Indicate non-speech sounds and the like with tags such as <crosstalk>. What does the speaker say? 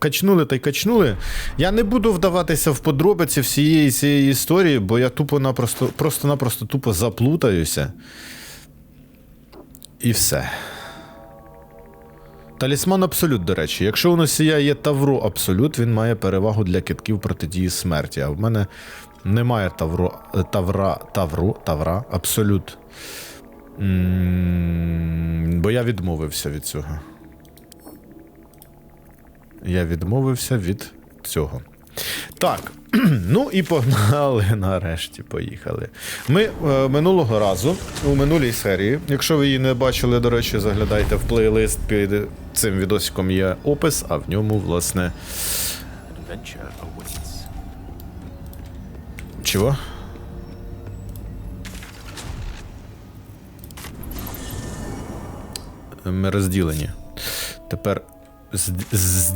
качнули та й качнули. Я не буду вдаватися в подробиці всієї цієї історії, бо я тупо-напросто, просто-напросто тупо заплутаюся. І все. Талісман Абсолют, до речі. Якщо у носія є Тавро Абсолют, він має перевагу для китків протидії смерті. А в мене немає Тавро, Тавра, Тавру, Тавра Абсолют. М, Бо я відмовився від цього. Я відмовився від цього. Так. <clears throat> Ну і погнали <laughs> нарешті. Поїхали. Ми е, минулого разу у минулій серії, якщо ви її не бачили, до речі, заглядайте в плейлист під цим відосиком є опис, а в ньому, власне. Чого? Ми розділені. Тепер з, з